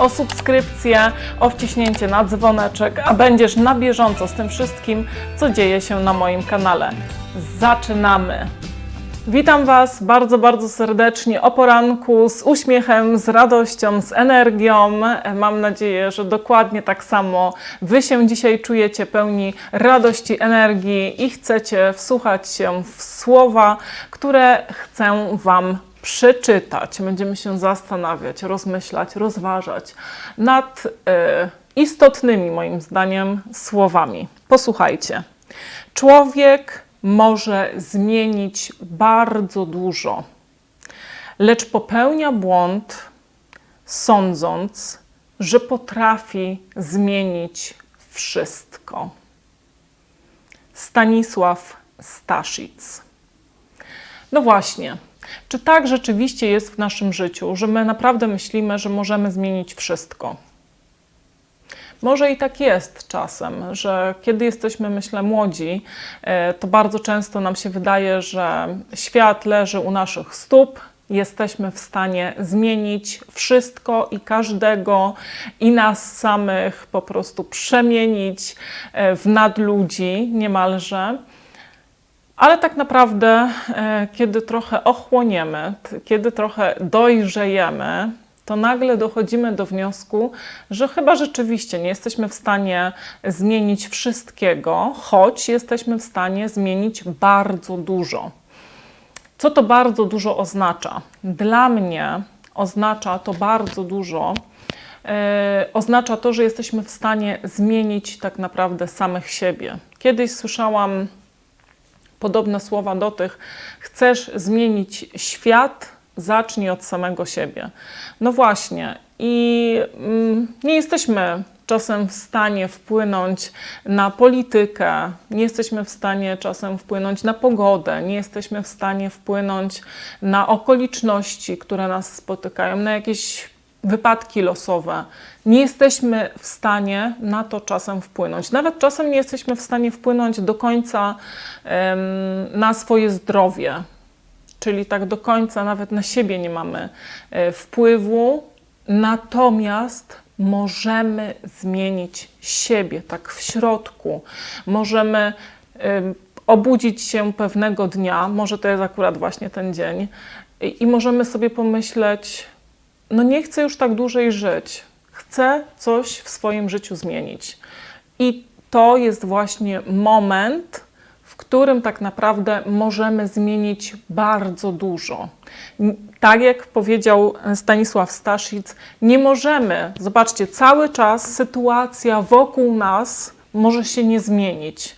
o subskrypcję, o wciśnięcie na dzwoneczek, a będziesz na bieżąco z tym wszystkim, co dzieje się na moim kanale. Zaczynamy! Witam Was bardzo, bardzo serdecznie o poranku, z uśmiechem, z radością, z energią. Mam nadzieję, że dokładnie tak samo Wy się dzisiaj czujecie pełni radości, energii i chcecie wsłuchać się w słowa, które chcę Wam przeczytać. Będziemy się zastanawiać, rozmyślać, rozważać nad e, istotnymi, moim zdaniem, słowami. Posłuchajcie. Człowiek może zmienić bardzo dużo, lecz popełnia błąd, sądząc, że potrafi zmienić wszystko. Stanisław Staszic. No właśnie. Czy tak rzeczywiście jest w naszym życiu, że my naprawdę myślimy, że możemy zmienić wszystko? Może i tak jest czasem, że kiedy jesteśmy, myślę, młodzi, e, to bardzo często nam się wydaje, że świat leży u naszych stóp, jesteśmy w stanie zmienić wszystko i każdego, i nas samych po prostu przemienić e, w nadludzi niemalże. Ale tak naprawdę, e, kiedy trochę ochłoniemy, kiedy trochę dojrzejemy, to nagle dochodzimy do wniosku, że chyba rzeczywiście nie jesteśmy w stanie zmienić wszystkiego, choć jesteśmy w stanie zmienić bardzo dużo. Co to bardzo dużo oznacza? Dla mnie oznacza to bardzo dużo. Yy, oznacza to, że jesteśmy w stanie zmienić tak naprawdę samych siebie. Kiedyś słyszałam podobne słowa do tych: Chcesz zmienić świat, zacznij od samego siebie. No właśnie, i mm, nie jesteśmy czasem w stanie wpłynąć na politykę, nie jesteśmy w stanie czasem wpłynąć na pogodę, nie jesteśmy w stanie wpłynąć na okoliczności, które nas spotykają, na jakieś wypadki losowe. Nie jesteśmy w stanie na to czasem wpłynąć. Nawet czasem nie jesteśmy w stanie wpłynąć do końca na swoje zdrowie. Czyli tak do końca nawet na siebie nie mamy e, wpływu, natomiast możemy zmienić siebie tak w środku. Możemy obudzić się pewnego dnia, może to jest akurat właśnie ten dzień, i możemy sobie pomyśleć, no nie chcę już tak dłużej żyć. Chcę coś w swoim życiu zmienić. I to jest właśnie moment, w którym tak naprawdę możemy zmienić bardzo dużo. Tak jak powiedział Stanisław Staszic, nie możemy, zobaczcie, cały czas sytuacja wokół nas może się nie zmienić,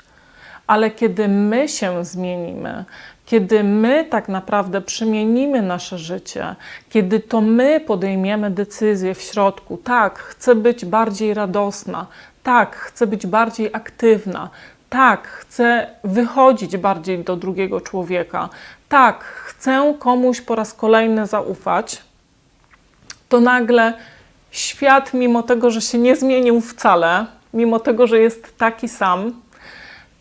ale kiedy my się zmienimy, kiedy my tak naprawdę przemienimy nasze życie, kiedy to my podejmiemy decyzję w środku, tak, chcę być bardziej radosna, tak, chcę być bardziej aktywna, tak, chcę wychodzić bardziej do drugiego człowieka, tak, chcę komuś po raz kolejny zaufać, to nagle świat, mimo tego, że się nie zmienił wcale, mimo tego, że jest taki sam,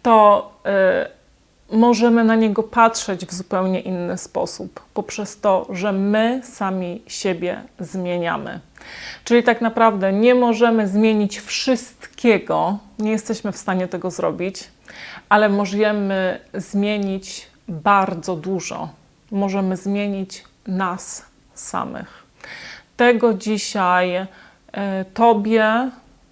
to. Yy, możemy na niego patrzeć w zupełnie inny sposób, poprzez to, że my sami siebie zmieniamy. Czyli tak naprawdę nie możemy zmienić wszystkiego, nie jesteśmy w stanie tego zrobić, ale możemy zmienić bardzo dużo. Możemy zmienić nas samych. Tego dzisiaj y, Tobie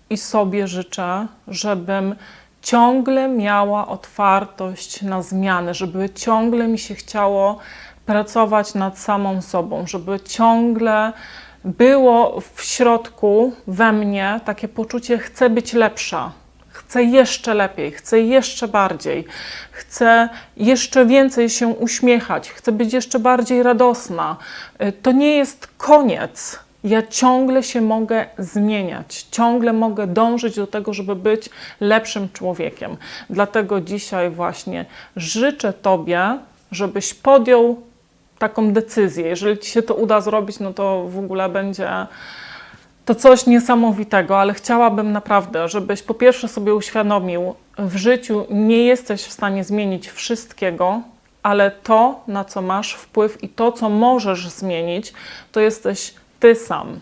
i sobie życzę, żebym ciągle miała otwartość na zmiany, żeby ciągle mi się chciało pracować nad samą sobą, żeby ciągle było w środku we mnie takie poczucie, chcę być lepsza, chcę jeszcze lepiej, chcę jeszcze bardziej, chcę jeszcze więcej się uśmiechać, chcę być jeszcze bardziej radosna. To nie jest koniec ja ciągle się mogę zmieniać, ciągle mogę dążyć do tego, żeby być lepszym człowiekiem. Dlatego dzisiaj właśnie życzę Tobie, żebyś podjął taką decyzję. Jeżeli Ci się to uda zrobić, no to w ogóle będzie to coś niesamowitego, ale chciałabym naprawdę, żebyś po pierwsze sobie uświadomił, w życiu nie jesteś w stanie zmienić wszystkiego, ale to, na co masz wpływ i to, co możesz zmienić, to jesteś ty sam.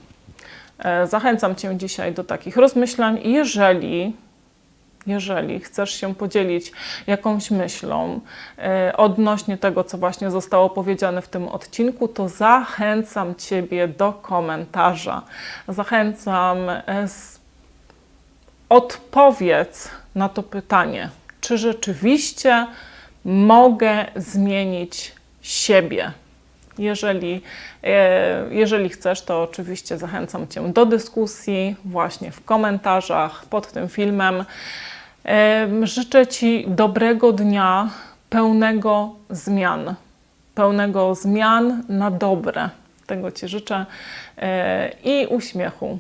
E, Zachęcam Cię dzisiaj do takich rozmyślań. Jeżeli jeżeli chcesz się podzielić jakąś myślą e, odnośnie tego, co właśnie zostało powiedziane w tym odcinku, to zachęcam Ciebie do komentarza. Zachęcam, e, odpowiedz na to pytanie, czy rzeczywiście mogę zmienić siebie. Jeżeli, e, jeżeli chcesz, to oczywiście zachęcam Cię do dyskusji właśnie w komentarzach pod tym filmem. Em, Życzę Ci dobrego dnia, pełnego zmian, pełnego zmian na dobre. Tego Ci życzę e, i uśmiechu.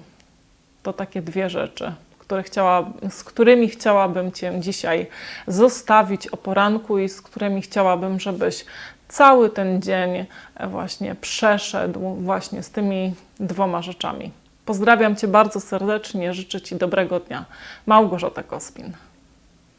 To takie dwie rzeczy, które chciała, z którymi chciałabym Cię dzisiaj zostawić o poranku i z którymi chciałabym, żebyś cały ten dzień e, właśnie przeszedł właśnie z tymi dwoma rzeczami. Pozdrawiam Cię bardzo serdecznie, życzę Ci dobrego dnia. Małgorzata Kospin.